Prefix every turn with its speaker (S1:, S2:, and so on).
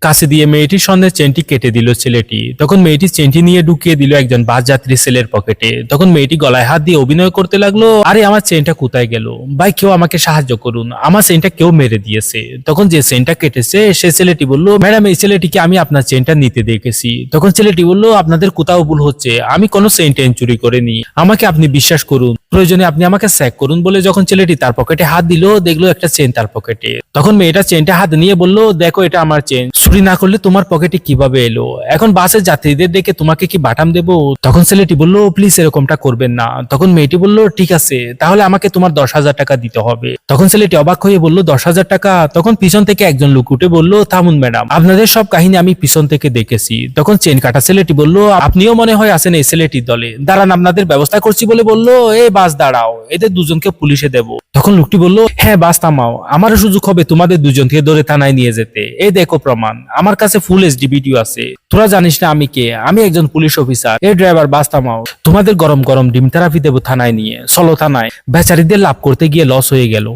S1: কাছে দিয়ে মেয়েটির সন্ধ্যে চেনটি কেটে দিল ছেলেটি। তখন মেয়েটি চেনটি নিয়ে ঢুকিয়ে দিল একজন বাস যাত্রী ছেলের পকেটে। তখন মেয়েটি গলায় হাত দিয়ে অভিনয় করতে লাগল, আরে, আমার চেনটা কোথায় গেল? ভাই, কেউ আমাকে সাহায্য করুন। আমার চেনটা কেউ মেরে দিয়েছে। তখন যে চেনটা কেটেছে, সে ছেলেটি বলল, ম্যাডাম, এই ছেলেটিকে আমি আপনার চেনটা নিতে দেখেছি। তখন ছেলেটি বলল, আপনাদের কোথাও ভুল হচ্ছে। আমি কোনো চেন টেন চুরি করিনি। আমাকে আপনি বিশ্বাস করুন। প্রয়োজনে আপনি আমাকে স্যাক করুন বলে যখন ছেলেটি তার পকেটে হাত দিল, দেখল একটা চেন তার পকেটে। তখন মেয়েটা চেনটা হাত নিয়ে বলল, দেখো, এটা আমার চেন। চুরি না করলে তোমার পকেটে কীভাবে এলো? এখন বাসের যাত্রীদের দেখে তোমাকে কি বাটাম দেবো? তখন ছেলেটি বলল, প্লিজ এরকমটা করবেন না। তখন মেয়েটি বলল, ঠিক আছে, তাহলে আমাকে তোমার দশ হাজার টাকা দিতে হবে। তখন ছেলেটি অবাক হয়ে বলল, দশ হাজার টাকা? তখন পিছন থেকে একজন লোক উঠে বলল, থামুন ম্যাডাম, আপনাদের সব কাহিনী আমি পিছন থেকে দেখেছি। তখন চেন কাটা ছেলেটি বলল, আপনিও মনে হয় আছেন এই ছেলেটির দলে। দাঁড়ান, আপনাদের ব্যবস্থা করছি বলে বলল, এ, বাস, দাঁড়াও, এদের দুজনকে পুলিশে দেব। তখন লোকটি বলল হ্যাঁ বাস থামাও, আমারও সুযোগ হবে তোমাদের দুজনকে ধরে থানায় নিয়ে যেতে। এই দেখো প্রমাণ। আমার কাছে ফুল এইচডি ভিডিও আছে। তোরা জানিস না আমি কে? আমি একজন পুলিশ অফিসার এই ড্রাইভার বাস থামাও তোমাদের গরম গরম ডিম থেরাপি দেবো থানায় নিয়ে, চলো থানায়। বেচারিদের লাভ করতে গিয়ে লস হয়ে গেল।